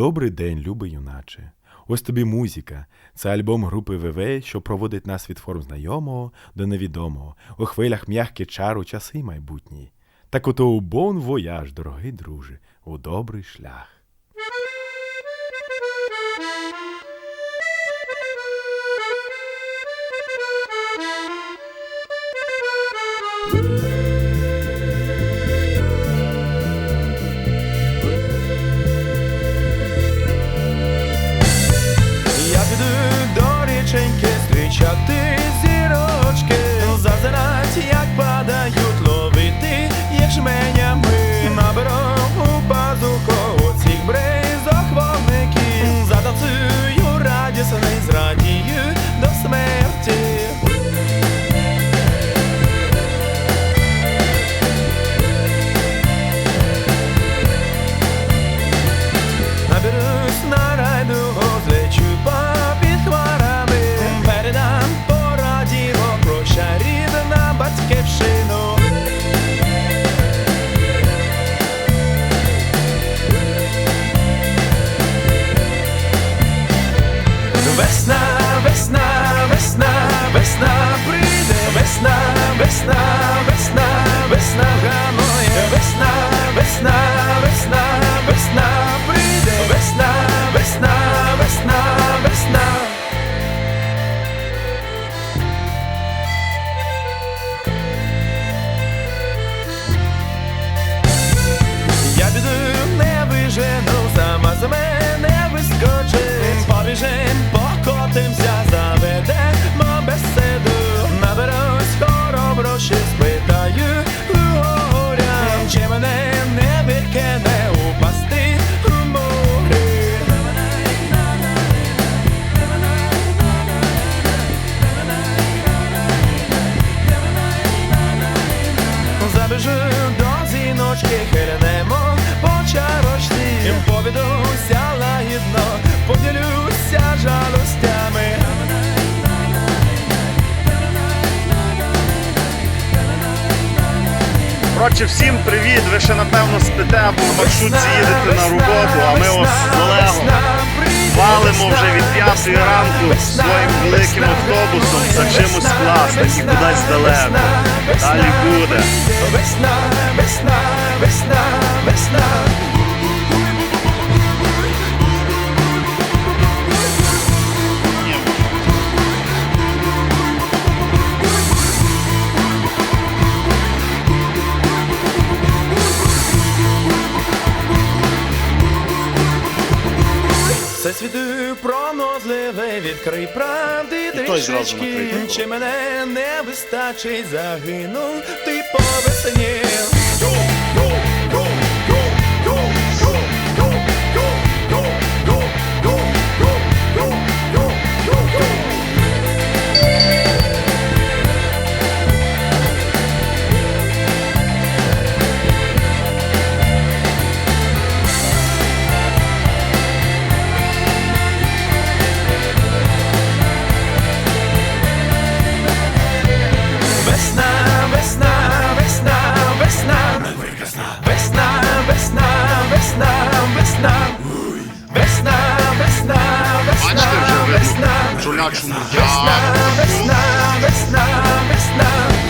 Добрий день, любий юначе. Ось тобі музика. Це альбом групи ВВ, що проводить нас від форм знайомого до невідомого, у хвилях м'ягкі чару часи майбутні. Так ото у бон вояж, дорогий друже, у добрий шлях. Весна, весна, Коротше, всім привіт! Ви ще напевно спите або в маршрутці їдете на роботу, а ми ось з Олегом валимо вже від п'ятої ранку своїм великим автобусом за чимось класним і кудись далеко. Далі буде. Весна, весна, весна, весна світи пронозливий, відкрий правди трішечки, Чи мене не вистачить, загинув, ти повесенів. Jahr. Wesna, Wesna, Wesna, Wesna.